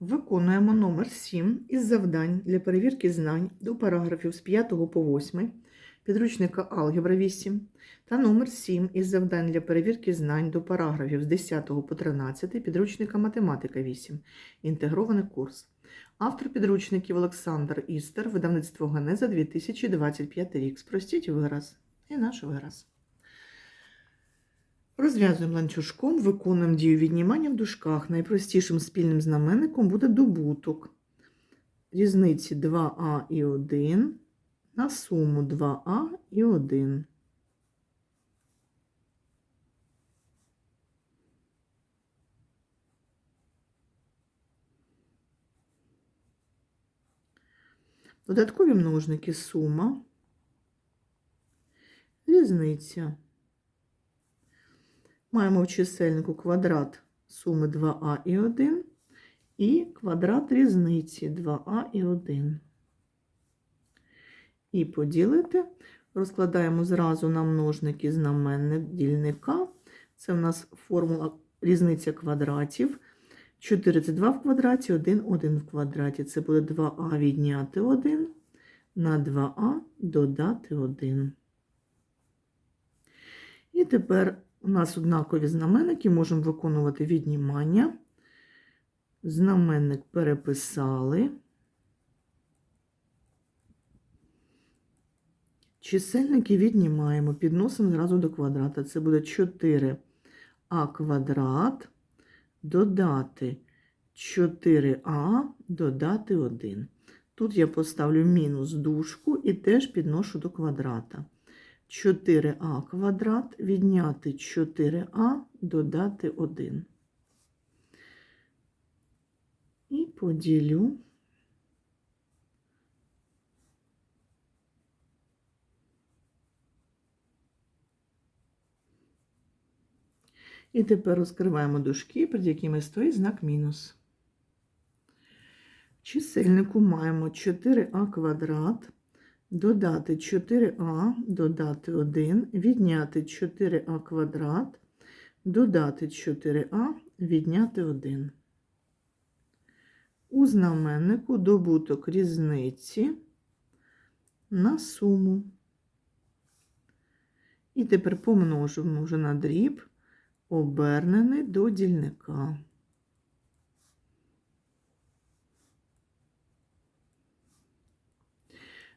Виконуємо номер 7 із завдань для перевірки знань до параграфів з 5 по 8 підручника Алгебра 8 та номер 7 із завдань для перевірки знань до параграфів з 10 по 13 підручника Математика 8. Інтегрований курс. Автор підручників Олександр Істер, видавництво Генеза 2025 рік. Спростіть вираз і наш вираз. Розв'язуємо ланцюжком, виконуємо дію віднімання в дужках. Найпростішим спільним знаменником буде добуток. Різниці 2а і 1 на суму 2а і 1. Додаткові множники сума, різниця. Маємо в чисельнику квадрат суми 2а і 1 і квадрат різниці 2а і 1. І поділити. Розкладаємо зразу на множники знаменник дільника. Це в нас формула різниця квадратів. 4 це 2 в квадраті, 1, 1 в квадраті. Це буде 2а відняти 1 на 2а додати 1. І тепер у нас однакові знаменники, можемо виконувати віднімання. Знаменник переписали. Чисельники віднімаємо, підносимо зразу до квадрата. Це буде 4а квадрат додати 4а додати 1. Тут я поставлю мінус дужку і теж підношу до квадрата. 4а квадрат відняти 4а додати 1. І поділю. І тепер розкриваємо дужки, перед якими стоїть знак мінус. В чисельнику маємо 4а квадрат додати 4а, додати 1, відняти 4а квадрат, додати 4а, відняти 1. У знаменнику добуток різниці на суму. І тепер помножимо вже на дріб, обернений до дільника.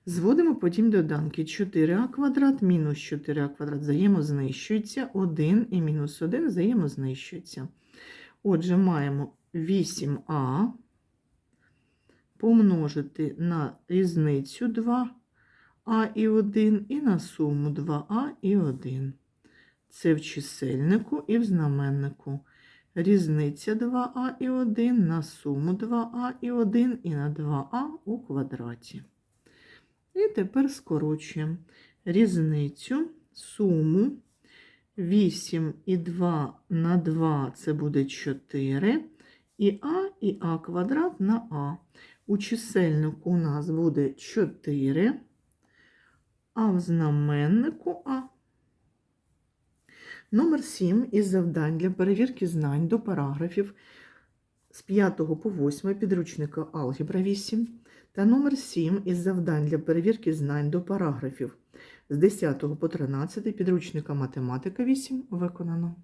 Зводимо потім доданки 4а квадрат мінус 4а квадрат взаємознищується, 1 і мінус 1 взаємознищуються. Отже, маємо 8а помножити на різницю 2а і 1 і на суму 2а і 1. Це в чисельнику і в знаменнику. Різниця 2а і 1 на суму 2а і 1 і на 2а у квадраті. І тепер скорочуємо різницю, суму 8 і 2 на 2 це буде 4, і а і а квадрат на а. У чисельнику у нас буде 4, а в знаменнику а. Номер 7 із завдань для перевірки знань до параграфів з 5 по 8 підручника Алгебра 8 та номер 7 із завдань для перевірки знань до параграфів з 10 по 13 підручника Математика 8 виконано.